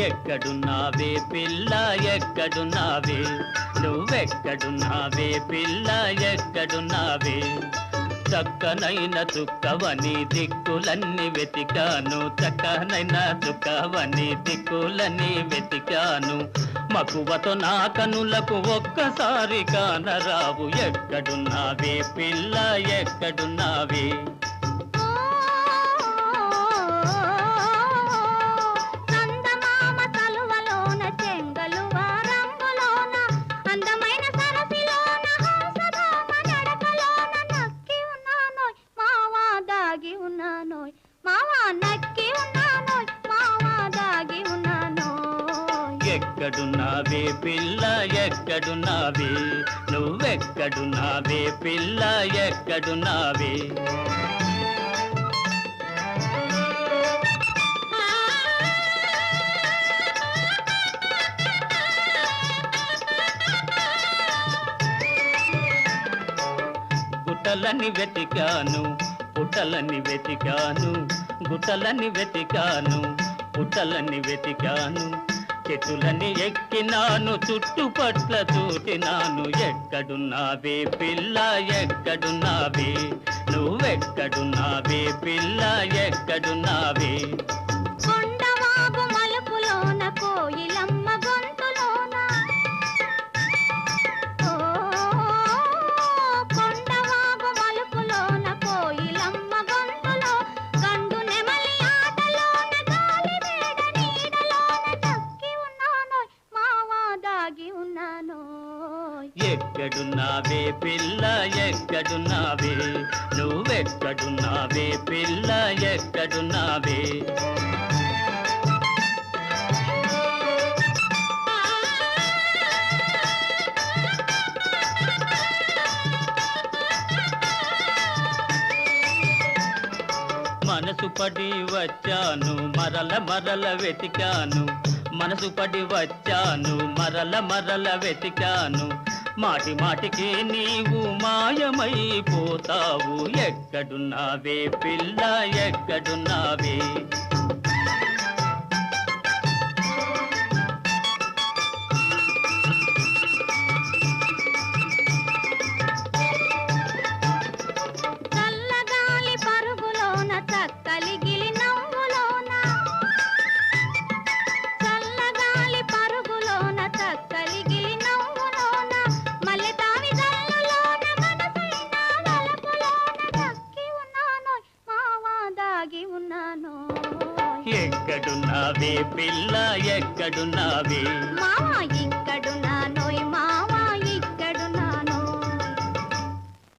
ఎక్కడున్నావే పిల్ల ఎక్కడున్నావే? నువ్వెక్కడున్నావే పిల్ల ఎక్కడున్నావే? చక్కనైన చుక్కవని దిక్కులన్నీ వెతికాను. చక్కనైన చుక్కవని దిక్కులన్నీ వెతికాను. మకువతో నా కనులకు ఒక్కసారి కానరావు. ఎక్కడున్నావే పిల్ల ఎక్కడున్నావే? ఎక్కడున్నావే పిల్ల ఎక్కడున్నావే? నువ్వెక్కడున్నావే పిల్ల ఎక్కడున్నావే? గుట్టలని వెతికాను పుట్టలని వెతికాను గుట్టలని వెతికాను పుట్టలని వెతికాను. చెట్టులని ఎక్కినాను చుట్టుపట్ల చూటినాను. ఎక్కడున్నావే పిల్ల ఎక్కడున్నావే? నువ్వెక్కడున్నావే పిల్ల ఎక్కడున్నావే? ఎక్కడున్నావే పిల్ల ఎక్కడున్నావే? నువ్వెక్కడున్నావే పిల్ల ఎక్కడున్నావే? మనసు పడి వచ్చాను మరల మరల వెతికాను. మనసు పడి వచ్చాను మరల మరల వెతికాను. మాటి మాటికి నీవు మాయమైపోతావు. ఎక్కడున్నావే పిల్ల ఎక్కడున్నావే ఎక్కడున్నావే పిల్ల ఎక్కడున్నావే? మామా